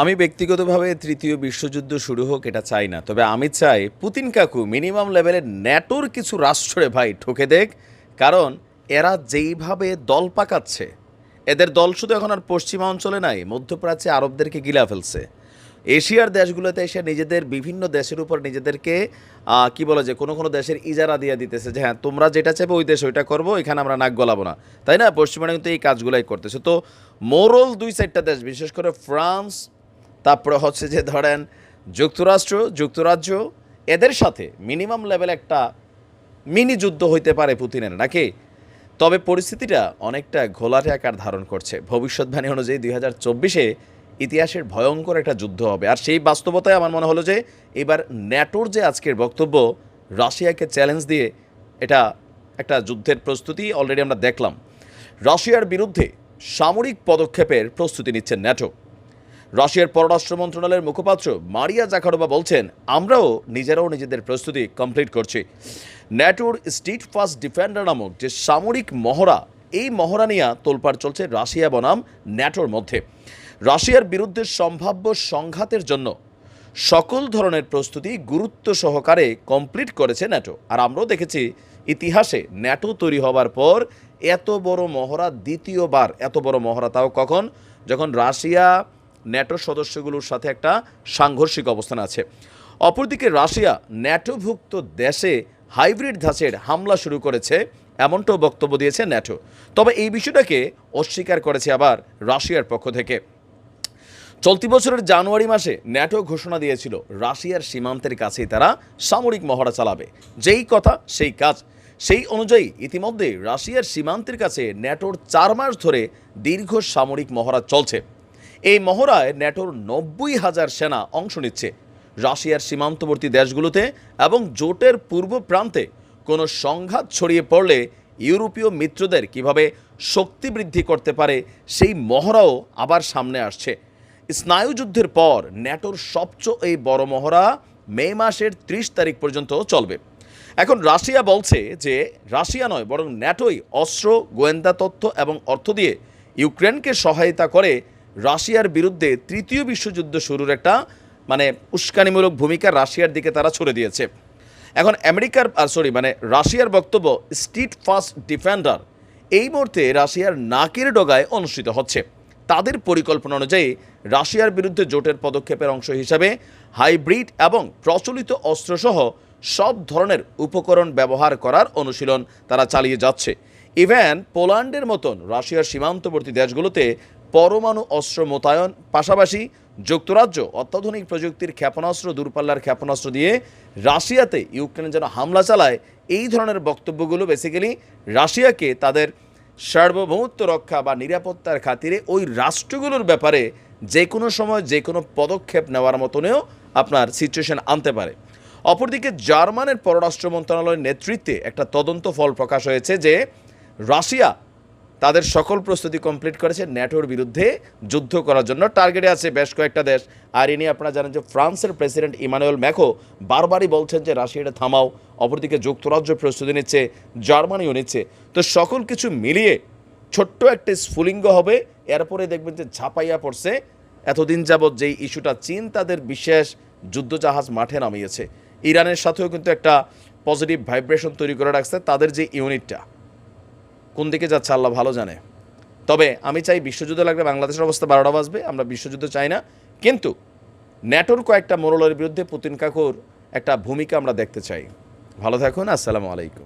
আমি ব্যক্তিগতভাবে তৃতীয় বিশ্বযুদ্ধ শুরু হোক, এটা চাই না। তবে আমি চাই পুতিন কাকু মিনিমাম লেভেলে ন্যাটোর কিছু রাষ্ট্রে ভাই ঠকে দেখ, কারণ এরা যেইভাবে দল পাকাচ্ছে, এদের দল শুধু এখন আর পশ্চিমা অঞ্চলে নাই, মধ্যপ্রাচ্যে আরবদেরকে গিলা ফেলছে। এশিয়ার দেশগুলোতে এসে নিজেদের বিভিন্ন দেশের উপর নিজেদেরকে কি বলে যে, কোনো কোনো দেশের ইজারা দিয়ে দিতেছে যে হ্যাঁ তোমরা যেটা চাইবে ওই দেশ ওইটা করব, এখানে আমরা নাক গলাবো না। তাই না? পশ্চিমারা কিন্তু এই কাজগুলাই করতেছে। তো মোরল দুই চারটা দেশ, বিশেষ করে ফ্রান্স তারপরে হচ্ছে যে ধরেন যুক্তরাষ্ট্র, যুক্তরাজ্য, এদের সাথে মিনিমাম লেভেল একটা মিনি যুদ্ধ হইতে পারে পুতিনের, নাকি? তবে পরিস্থিতিটা অনেকটা ঘোলাটে আকার ধারণ করছে। ভবিষ্যৎবাণী অনুযায়ী দুই হাজার চব্বিশে ইতিহাসের ভয়ঙ্কর একটা যুদ্ধ হবে। আর সেই বাস্তবতায় আমার মনে হলো যে এবার ন্যাটোর যে আজকের বক্তব্য, রাশিয়াকে চ্যালেঞ্জ দিয়ে এটা একটা যুদ্ধের প্রস্তুতি অলরেডি আমরা দেখলাম। রাশিয়ার বিরুদ্ধে সামরিক পদক্ষেপের প্রস্তুতি নিচ্ছে ন্যাটো। রাশিয়ার পররাষ্ট্র মন্ত্রণালয়ের মুখপাত্র মারিয়া জাখারোবা বলছেন, আমরাও নিজেরাও নিজেদের প্রস্তুতি কমপ্লিট করছি। ন্যাটোর স্ট্রিট ফার্স্ট ডিফেন্ডার নামক যে সামরিক মহড়া, এই মহড়া নিয়ে তোলপাড় চলছে রাশিয়া বনাম ন্যাটোর মধ্যে। রাশিয়ার বিরুদ্ধে সম্ভাব্য সংঘাতের জন্য সকল ধরনের প্রস্তুতি গুরুত্ব সহকারে কমপ্লিট করেছে ন্যাটো। আর আমরাও দেখেছি ইতিহাসে ন্যাটো তৈরি হবার পর এত বড় মহড়া দ্বিতীয়বার, এত বড় মহড়া তাও কখন? যখন রাশিয়া ন্যাটো সদস্যগুলোর সাথে একটা সাংঘর্ষিক অবস্থান আছে। অপরদিকে রাশিয়া ন্যাটোভুক্ত দেশে হাইব্রিড ধাঁচের হামলা শুরু করেছে, এমনটাও বক্তব্য দিয়েছে ন্যাটো। তবে এই বিষয়টাকে অস্বীকার করেছে আবার রাশিয়ার পক্ষ থেকে। চলতি বছরের জানুয়ারি মাসে ন্যাটো ঘোষণা দিয়েছিল, রাশিয়ার সীমান্তের কাছেই তারা সামরিক মহড়া চালাবে। যেই কথা, সেই কাজ। সেই অনুযায়ী ইতিমধ্যে রাশিয়ার সীমান্তের কাছে ন্যাটোর চার মাস ধরে দীর্ঘ সামরিক মহড়া চলছে। এই মহড়ায় ন্যাটোর নব্বই হাজার সেনা অংশ নিচ্ছে। রাশিয়ার সীমান্তবর্তী দেশগুলোতে এবং জোটের পূর্ব প্রান্তে কোনো সংঘাত ছড়িয়ে পড়লে ইউরোপীয় মিত্রদের কীভাবে শক্তি বৃদ্ধি করতে পারে সেই মহড়াও আবার সামনে আসছে। স্নায়ুযুদ্ধের পর ন্যাটোর সবচেয়ে এই বড় মহড়া মে মাসের ত্রিশ তারিখ পর্যন্ত চলবে। এখন রাশিয়া বলছে যে রাশিয়া নয়, বরং ন্যাটোই অস্ত্র, গোয়েন্দা তথ্য এবং অর্থ দিয়ে ইউক্রেনকে সহায়তা করে রাশিয়ার বিরুদ্ধে তৃতীয় বিশ্বযুদ্ধ শুরুর একটা মানে উস্কানিমূলক ভূমিকা রাশিয়ার দিকে তারা ছড়ে দিয়েছে। এখন আমেরিকার সরি মানে রাশিয়ার বক্তব্য স্ট্রিট ফার্স্ট ডিফেন্ডার এই মুহূর্তে রাশিয়ার নাকের ডগায় অনুষ্ঠিত হচ্ছে। তাদের পরিকল্পনা অনুযায়ী রাশিয়ার বিরুদ্ধে জোটের পদক্ষেপের অংশ হিসাবে হাইব্রিড এবং প্রচলিত অস্ত্রসহ সব ধরনের উপকরণ ব্যবহার করার অনুশীলন তারা চালিয়ে যাচ্ছে। ইভেন পোল্যান্ডের মতন রাশিয়ার সীমান্তবর্তী দেশগুলোতে পরমাণু অস্ত্র মোতায়েন, পাশাপাশি যুক্তরাজ্য অত্যাধুনিক প্রযুক্তির ক্ষেপণাস্ত্র, দূরপাল্লার ক্ষেপণাস্ত্র দিয়ে রাশিয়াতে ইউক্রেন যেন হামলা চালায়, এই ধরনের বক্তব্যগুলো বেসিক্যালি রাশিয়াকে তাদের সার্বভৌমত্ব রক্ষা বা নিরাপত্তার খাতিরে ওই রাষ্ট্রগুলোর ব্যাপারে যে কোনো সময় যে কোনো পদক্ষেপ নেওয়ার মতনেও আপনার সিচুয়েশন আনতে পারে। অপরদিকে জার্মানের পররাষ্ট্র মন্ত্রণালয়ের নেতৃত্বে একটা তদন্ত ফল প্রকাশ হয়েছে যে রাশিয়া তাদের সকল প্রস্তুতি কমপ্লিট করেছে ন্যাটোর বিরুদ্ধে যুদ্ধ করার জন্য। টার্গেটে আছে বেশ কয়েকটা দেশ। আর এ নিয়ে আপনারা জানেন যে ফ্রান্সের প্রেসিডেন্ট ইমানুয়েল ম্যাকো বারবারই বলছেন যে রাশিয়াটা থামাও, অপরদিকে যুক্তরাজ্য প্রস্তুতি নিচ্ছে, জার্মানিও নিচ্ছে। তো সকল কিছু মিলিয়ে ছোট্ট একটা স্ফুলিঙ্গ হবে। এরপরে দেখবেন যে ঝাঁপাইয়া পড়ছে এতদিন যাবৎ যেই ইস্যুটা চীন তাদের বিশেষ যুদ্ধজাহাজ মাঠে নামিয়েছে। ইরানের সাথেও কিন্তু একটা পজিটিভ ভাইব্রেশন তৈরি করে রাখছে তাদের যে ইউনিটটা। কোন দিকে যাচ্ছে আল্লাহ ভালো জানে। তবে আমি চাই বিশ্বযুদ্ধ লাগলে বাংলাদেশের অবস্থা বারোটা বাজবে, আমরা বিশ্বযুদ্ধ চাই না। কিন্তু ন্যাটোর কয়েকটা মোরলের বিরুদ্ধে পুতিন কাকুর একটা ভূমিকা আমরা দেখতে চাই। ভালো থাকুন, আসসালামু আলাইকুম।